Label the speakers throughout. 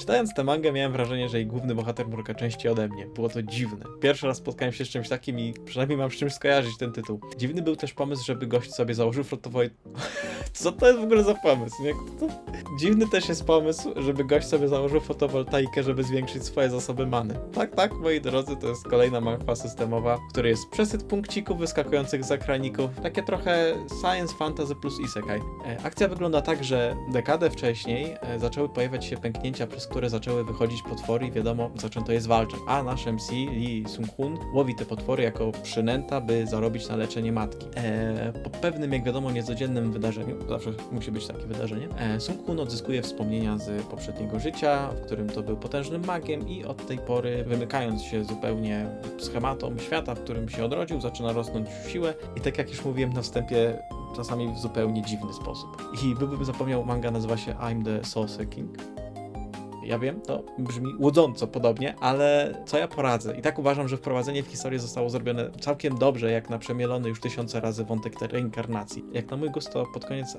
Speaker 1: Czytając tę mangę miałem wrażenie, że jej główny bohater mruka częściej ode mnie. Było to dziwne. Pierwszy raz spotkałem się z czymś takim i przynajmniej mam z czymś skojarzyć ten tytuł. Dziwny był też pomysł, żeby gość sobie założył fotowoj... Co to jest w ogóle za pomysł? Nie? To... Dziwny też jest pomysł, żeby gość sobie założył fotowoltaikę, żeby zwiększyć swoje zasoby many. Tak, tak, moi drodzy, to jest kolejna mapa systemowa, w której jest przesyt punkcików wyskakujących z ekraników. Takie trochę science fantasy plus isekai. E, akcja wygląda tak, że dekadę wcześniej e, zaczęły pojawiać się pęknięcia, przez które zaczęły wychodzić potwory i wiadomo, zaczęto je zwalczać. A nasz MC, Lee Sung-hun, łowi te potwory jako przynęta, by zarobić na leczenie matki. E, po pewnym, jak wiadomo, niecodziennym wydarzeniu, zawsze musi być takie wydarzenie, e, Sung-hun odzyskuje wspomnienia z poprzedniego życia, w którym to był potężnym magiem i od tej pory, wymykając się zupełnie schematom świata, w którym się odrodził, zaczyna rosnąć w siłę i tak jak już mówiłem na wstępie, czasami w zupełnie dziwny sposób. I byłbym zapomniał, manga nazywa się I'm the Saucer King. Ja wiem, to brzmi łudząco podobnie, ale co ja poradzę? I tak uważam, że wprowadzenie w historię zostało zrobione całkiem dobrze, jak na przemielony już tysiące razy wątek reinkarnacji. Jak na mój gust, to pod koniec e,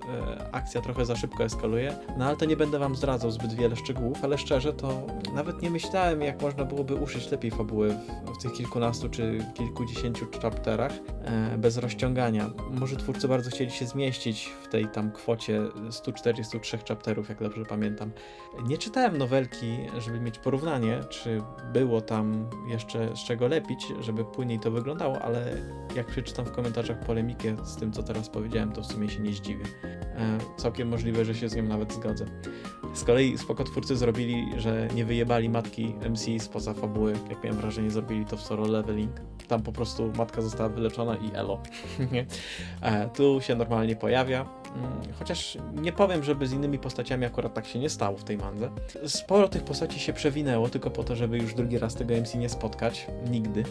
Speaker 1: akcja trochę za szybko eskaluje, no ale to nie będę wam zdradzał zbyt wiele szczegółów, ale szczerze to nawet nie myślałem, jak można byłoby uszyć lepiej fabuły w, w tych kilkunastu czy kilkudziesięciu chapterach e, bez rozciągania. Może twórcy bardzo chcieli się zmieścić w tej tam kwocie 143 chapterów, jak dobrze pamiętam. Nie czytałem nowelki, żeby mieć porównanie, czy było tam jeszcze z czego lepić, żeby płynniej to wyglądało, ale jak przeczytam w komentarzach polemikę z tym, co teraz powiedziałem, to w sumie się nie zdziwię. E, całkiem możliwe, że się z nią nawet zgodzę. Z kolei spoko twórcy zrobili, że nie wyjebali matki MC spoza fabuły. Jak miałem wrażenie, zrobili to w solo leveling. Tam po prostu matka została wyleczona i elo. E, tu się normalnie pojawia. Mm, Chociaż nie powiem, żeby z innymi postaciami akurat tak się nie stało w tej mandze. Sporo tych postaci się przewinęło, tylko po to, żeby już drugi raz tego MC nie spotkać. Nigdy.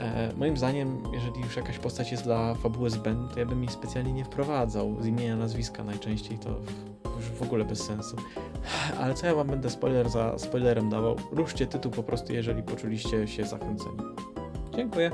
Speaker 1: E, moim zdaniem, jeżeli już jakaś postać jest dla fabuły zbędna, to ja bym jej specjalnie nie wprowadzał. Z imienia, nazwiska najczęściej to już w ogóle bez sensu. Ale co ja wam będę spoiler za spoilerem dawał? Ruszcie tytuł po prostu, jeżeli poczuliście się zachęceni. Dziękuję.